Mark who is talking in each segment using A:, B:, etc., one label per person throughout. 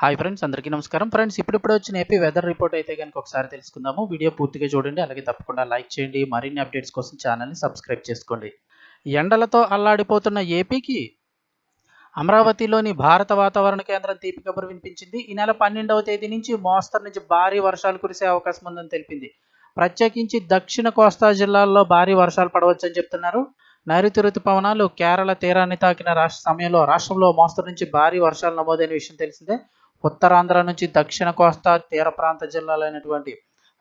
A: Hi friends అందరికీ నమస్కారం. Friends ఇప్పుడిప్పుడు వచ్చిన ఏపీ వెదర్ రిపోర్ట్ అయితే కనుక ఒకసారి తెలుసుకుందాము. వీడియో పూర్తిగా చూడండి అలాగే తప్పకుండా లైక్ చేయండి. మరిన్ని అప్డేట్స్ కోసం ఛానల్ని సబ్స్క్రైబ్ చేసుకోండి. ఎండలతో అల్లాడిపోతున్న ఏపీకి అమరావతిలోని భారత వాతావరణ కేంద్రం తీపి కబురు వినిపించింది. ఈ నెల పన్నెండవ తేదీ నుంచి మోస్తరు నుంచి భారీ వర్షాలు కురిసే అవకాశం ఉందని తెలిపింది. ప్రత్యేకించి దక్షిణ కోస్తా జిల్లాల్లో భారీ వర్షాలు పడవచ్చని చెప్తున్నారు. నైరుతి ఋతుపవనాలు కేరళ తీరాన్ని తాకిన రాష్ట్ర సమయంలో రాష్ట్రంలో మోస్తరు నుంచి భారీ వర్షాలు నమోదైన విషయం తెలిసిందే. ఉత్తరాంధ్ర నుంచి దక్షిణ కోస్తా తీర ప్రాంత జిల్లాలైనటువంటి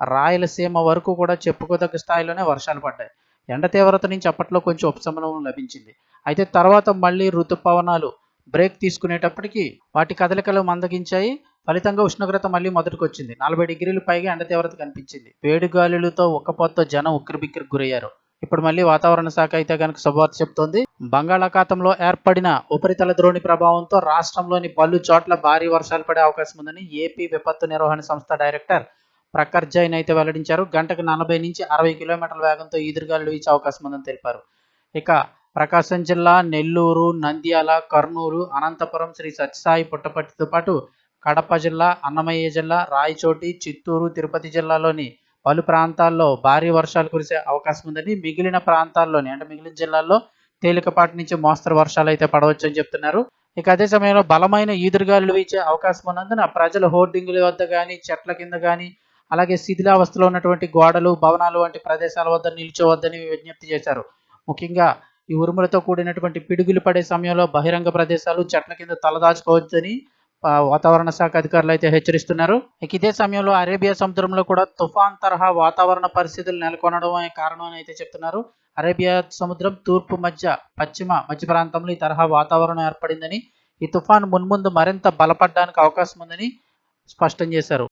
A: రాయలసీమ వరకు కూడా చెప్పుకోదగ్గ స్థాయిలోనే వర్షాలు పడ్డాయి. ఎండ తీవ్రత నుంచి అప్పట్లో కొంచెం ఉపశమనం లభించింది. అయితే తర్వాత మళ్ళీ ఋతుపవనాలు బ్రేక్ తీసుకునేటప్పటికి వాటి కదలికలు మందగించాయి. ఫలితంగా ఉష్ణోగ్రత మళ్ళీ మొదటికి వచ్చింది నలభై డిగ్రీలు పైగా ఎండ తీవ్రత కనిపించింది. వేడి గాలులతో ఉక్కపోతతో జనం ఉక్కిరిబిక్కిరి గురయ్యారు. ఇప్పుడు మళ్ళీ వాతావరణ శాఖ అయితే కనుక శుభవార్త చెప్తోంది. బంగాళాఖాతంలో ఏర్పడిన ఉపరితల ద్రోణి ప్రభావంతో రాష్ట్రంలోని పలు చోట్ల భారీ వర్షాలు పడే అవకాశం ఉందని ఏపీ విపత్తు నిర్వహణ సంస్థ డైరెక్టర్ ప్రఖర్ జైన్ అయితే వెల్లడించారు. గంటకు నలభై నుంచి అరవై కిలోమీటర్ల వేగంతో ఈదురుగాలు వీచే అవకాశం ఉందని తెలిపారు. ఇక ప్రకాశం జిల్లా నెల్లూరు నంద్యాల కర్నూలు అనంతపురం శ్రీ సత్యసాయి పుట్టపర్తితో పాటు కడప జిల్లా అన్నమయ్య జిల్లా రాయచోటి చిత్తూరు తిరుపతి జిల్లాలోని పలు ప్రాంతాల్లో భారీ వర్షాలు కురిసే అవకాశం ఉందని మిగిలిన ప్రాంతాల్లోని అంటే మిగిలిన జిల్లాల్లో తేలికపాటి నుంచి మోస్తరు వర్షాలు అయితే పడవచ్చని చెప్తున్నారు. ఇక అదే సమయంలో బలమైన ఈదురుగాలులు వీచే అవకాశం ఉన్నందున ప్రజలు హోర్డింగుల వద్ద కానీ చెట్ల కింద కానీ అలాగే శిథిలావస్థలో ఉన్నటువంటి గోడలు భవనాలు వంటి ప్రదేశాల వద్ద నిల్చోవద్దని విజ్ఞప్తి చేశారు. ముఖ్యంగా ఈ ఉరుములతో కూడినటువంటి పిడుగులు పడే సమయంలో బహిరంగ ప్రదేశాలు చెట్ల కింద తలదాచుకోవచ్చని వాతావరణ శాఖ అధికారులు అయితే హెచ్చరిస్తున్నారు. ఇక ఇదే సమయంలో అరేబియా సముద్రంలో కూడా తుఫాన్ తరహా వాతావరణ పరిస్థితులు నెలకొనడం అనే కారణం అని అయితే చెప్తున్నారు. అరేబియా సముద్రం తూర్పు మధ్య పశ్చిమ మధ్య ప్రాంతంలో ఈ తరహా వాతావరణం ఏర్పడిందని ఈ తుఫాన్ మున్ముందు మరింత బలపడడానికి అవకాశం ఉందని స్పష్టం చేశారు.